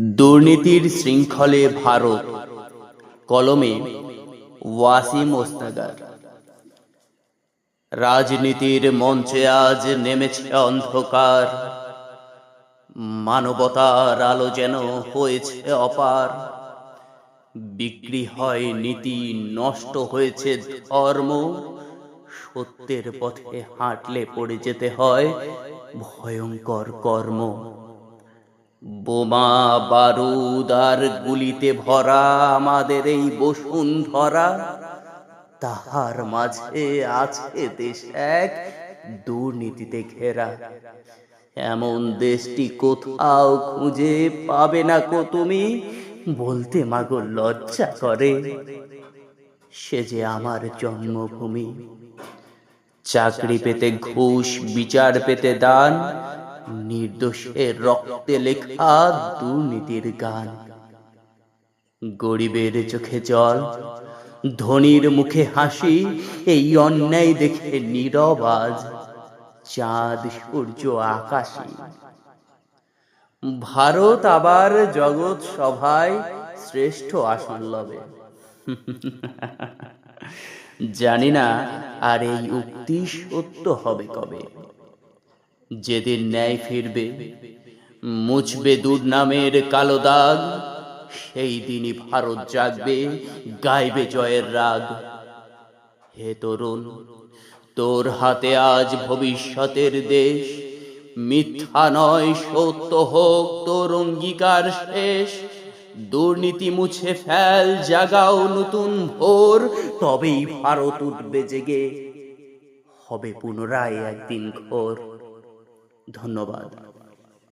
দুর্নীতির শৃঙ্খলে ভারত। কলমে ওয়াসিম ওস্তাগার রাজনীতির মঞ্চে আজ নেমেছে অন্ধকার। মানবতার আলো যেন হয়েছে অপার। বিক্রি হয় নীতি, নষ্ট হয়েছে ধর্ম। সত্যের পথে হাঁটলে পড়ে যেতে হয় ভয়ঙ্কর কর্ম। বোমা বারুদ আর গুলিতে ভরা আমাদের এই বসুন্ধরা তাহার মাঝে আছে দেশ এক, দুর্নীতিতে ঘেরা। এমন দেশটি কোথাও খুঁজে পাবে না কো তুমি? বলতে মাগো লজ্জা করে। সে যে আমার জন্মভূমি। চাকরি পেতে ঘুষ, বিচার পেতে দান নির্দোষের রক্তে লেখা দুর্নীতির গান। গরিবের চোখে জল, ধনির মুখে হাসি, এই অন্যায় দেখে নীরব আজ চাঁদ, সূর্য আকাশে ভারত আবার জগৎ সভায় শ্রেষ্ঠ আসন লবে। জানি না আর এই উক্তি সত্য হবে কবে। যেদিন ন্যায় ফিরবে, মুছবে দুর্নামের কালো দাগ, সেই দিনই ভারত জাগবে, গাইবে জয়ের রাগ। হে তরুণ, তোর হাতে আজ ভবিষ্যতের দেশ, মিথ্যা নয়, সত্য হোক তোর অঙ্গীকার শেষ। দুর্নীতি মুছে ফেল, জাগাও নতুন ভোর, তবেই ভারত উঠবে জেগে। হবে পুনরায় একদিন ঘোর। ধন্যবাদ।